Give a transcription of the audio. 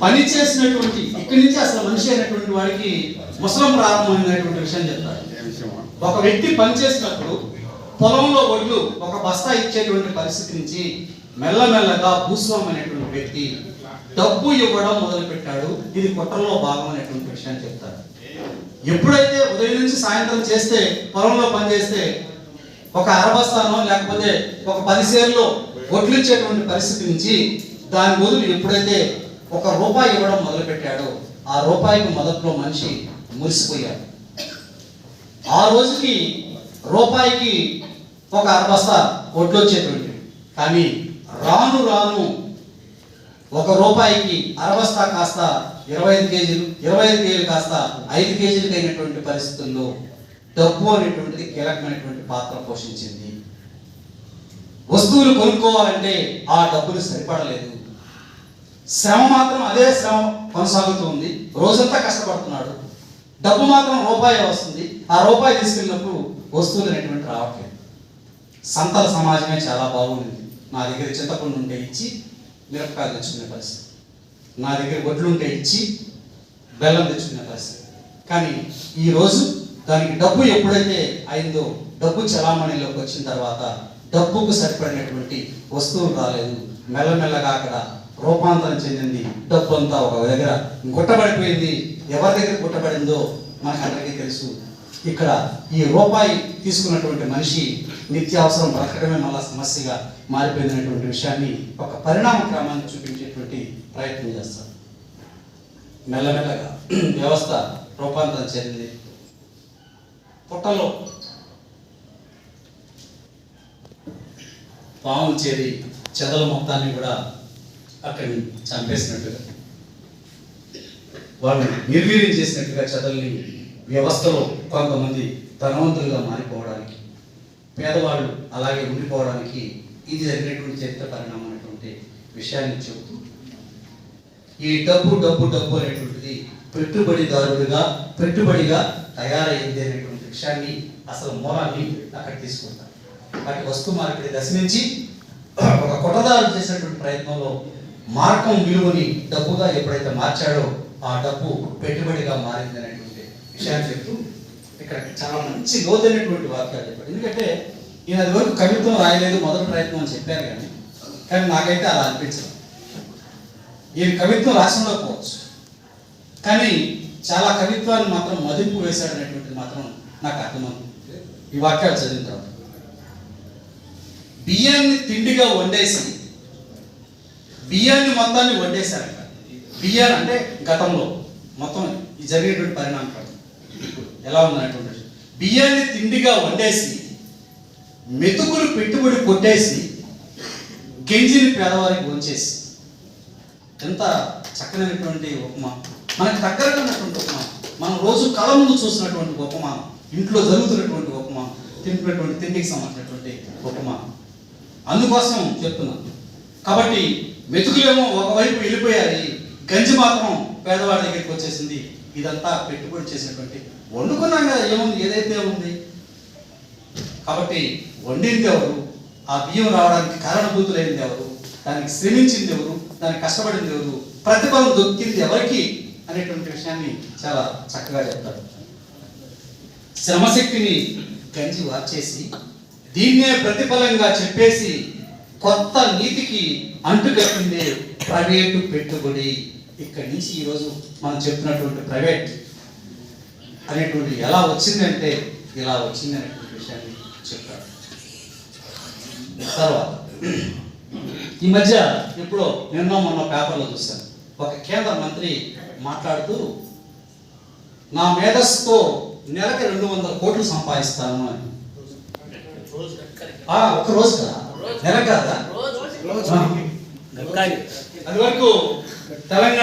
పని చేసినటువంటి ఇక్కడి నుంచి అసలు మనిషి అయినటువంటి వాడికి ముసలం ప్రారంభమైనటువంటి విషయం చెప్తారు. ఒక వ్యక్తి పని చేసినప్పుడు పొలంలో ఒడ్లు ఒక బస్తా ఇచ్చేటువంటి పరిస్థితి నుంచి మెల్లమెల్లగా భూస్వామి అనేటువంటి వ్యక్తి డబ్బు ఇవ్వడం మొదలు పెట్టాడు ఇది కుట్రలో భాగం అనేటువంటి విషయాన్ని చెప్తారు. ఎప్పుడైతే ఉదయం నుంచి సాయంత్రం చేస్తే పొలంలో పని చేస్తే ఒక అరబస్తానో లేకపోతే ఒక పది సేర్లో ఒడ్లు ఇచ్చేటువంటి పరిస్థితి నుంచి దాని బదులు ఎప్పుడైతే ఒక రూపాయి ఇవ్వడం మొదలుపెట్టాడో ఆ రూపాయికి మొదట్లో మనిషి మురిసిపోయాడు. ఆ రోజుకి రూపాయికి ఒక అరబస్తా ఒడ్లు వచ్చేటువంటి కానీ రాను రాను ఒక రూపాయికి అరబస్తా కాస్త ఇరవై ఐదు కేజీలు ఇరవై ఐదు కేజీలు కాస్త ఐదు కేజీలకైనటువంటి అయినటువంటి పరిస్థితుల్లో డబ్బు అనేటువంటిది కీలకమైనటువంటి పాత్ర పోషించింది. వస్తువులు కొనుక్కోవాలంటే ఆ డబ్బులు సరిపడలేదు. శ్రమ మాత్రం అదే శ్రమ కొనసాగుతుంది. రోజంతా కష్టపడుతున్నాడు. డబ్బు మాత్రం రూపాయి వస్తుంది. ఆ రూపాయి తీసుకెళ్ళినప్పుడు వస్తువులు అనేటువంటి రావట్లేదు. సంతల సమాజమే చాలా బాగుంది. నా దగ్గర చింతపండు ఉంటే ఇచ్చి మిరపకాయలు తెచ్చుకునే పరిస్థితి. నా దగ్గర వడ్లు ఉంటే ఇచ్చి బెల్లం తెచ్చుకునే పరిస్థితి. కానీ ఈరోజు దానికి డబ్బు ఎప్పుడైతే అయిందో డబ్బు చలామణిలోకి వచ్చిన తర్వాత డబ్బుకు సరిపడినటువంటి వస్తువులు రాలేదు. మెల్లమెల్లగా అక్కడ రూపాంతరం చెందింది డబ్బు అంతా ఒక దగ్గర. గుట్టబడిపోయింది. ఎవరి దగ్గర గుట్టబడిందో మనకు అందరికీ తెలుసు. ఇక్కడ ఈ రూపాయి తీసుకున్నటువంటి మనిషి నిత్యావసరం బ్రతకడమే మళ్ళా సమస్యగా మారిపోయిందనేటువంటి విషయాన్ని ఒక పరిణామ క్రమాన్ని చూపించేటువంటి ప్రయత్నం చేస్తారు మెల్లమెల్లగా వ్యవస్థ రూపాంతరం చెందింది. పుట్టలో పాములు చేరి చెదల మొత్తాన్ని కూడా అక్కడిని చంపేసినట్టుగా. వాళ్ళు నిర్వీర్యం చేసినట్టుగా చెదల్ని వ్యవస్థలో కొంతమంది ధనవంతులుగా మారిపోవడానికి పేదవాళ్ళు అలాగే ఉండిపోవడానికి ఇది జరిగినటువంటి చరిత్ర పరిణామం అనేటువంటి విషయాన్ని చెబుతూ ఈ డబ్బు డబ్బు డబ్బు అనేటువంటిది పెట్టుబడిదారుడిగా పెట్టుబడిగా తయారైంది అనేటువంటి విషయాన్ని అసలు మూలాన్ని అక్కడ తీసుకుంటారు. మార్కెట్ వస్తు మార్పిడి దశ నుంచి ఒక కొట్టదారు చేసినటువంటి ప్రయత్నంలో మార్గం విలువని డబ్బుగా ఎప్పుడైతే మార్చాడో ఆ డబ్బు పెట్టుబడిగా మారింది అనేటువంటి విషయాన్ని చెప్తూ ఇక్కడ చాలా మంచి లోతైనటువంటి వాక్యాలు చెప్పాడు. ఎందుకంటే ఈయన అది వరకు కవిత్వం రాయలేదు మొదటి ప్రయత్నం అని చెప్పారు కానీ కానీ నాకైతే అలా అనిపించదు. నేను కవిత్వం రాసి కానీ చాలా కవిత్వాన్ని మాత్రం మదింపు వేశాడనేటువంటిది మాత్రం నాకు అర్థమవుతుంది. ఈ వాక్యాలు చదివిన తర్వాత. బియ్యాన్ని తిండిగా వండేసి బియ్యాన్ని మొత్తాన్ని వండేశారట. బియ్యాన్ని అంటే గతంలో మొత్తం జరిగేటువంటి పరిణామం కాదు. ఇప్పుడు ఎలా ఉందనేటువంటి బియ్యాన్ని తిండిగా వండేసి మెతుకులు పెట్టుబడి కొట్టేసి గెంజిని పేదవారికి వంచేసి. ఎంత చక్కనైనటువంటి ఉపమానం. మనకు దగ్గరగా ఉన్నటువంటి మనం రోజు కళ ముందు చూసినటువంటి ఉపమానం. ఇంట్లో జరుగుతున్నటువంటి ఉపమానం. తింటున్నటువంటి తిండికి సంబంధించినటువంటి ఉపమానం. అందుకోసం చెప్తున్నాను కాబట్టి మెతుకులేమో ఒకవైపు వెళ్ళిపోయాయి. గంజి మాత్రం పేదవాడి దగ్గరికి వచ్చేసింది. ఇదంతా పెట్టుబడి చేసినటువంటి వండుకున్నాం కదా ఏముంది? ఏదైతే ఉంది. కాబట్టి వండింది ఎవరు? ఆ బియ్యం రావడానికి కారణభూతులైంది ఎవరు? దానికి శ్రమించింది ఎవరు? దానికి కష్టపడింది ఎవరు? ప్రతిఫలం దొక్కింది ఎవరికి? అనేటువంటి విషయాన్ని చాలా చక్కగా చెప్తాడు శ్రమశక్తిని గంజి వార్చేసి దీన్నే ప్రతిఫలంగా చెప్పేసి కొత్త నీతికి అంటుకట్టిందే ప్రైవేటు పెట్టుబడి. ఇక్కడి నుంచి ఈరోజు మనం చెప్పినటువంటి ప్రైవేట్ అనేటువంటి ఎలా వచ్చిందంటే ఇలా వచ్చింది అనేటువంటి విషయాన్ని చెప్పాడు తర్వాత ఈ మధ్య ఎప్పుడో నిన్న మొన్న పేపర్లో చూశాను. ఒక కేంద్ర మంత్రి మాట్లాడుతూ నా మేధస్సుతో నెలకి రెండు వందల కోట్లు సంపాదిస్తాను అని. ఒక రోజు కదా? నెల కాదా. అది వరకు తెలంగాణ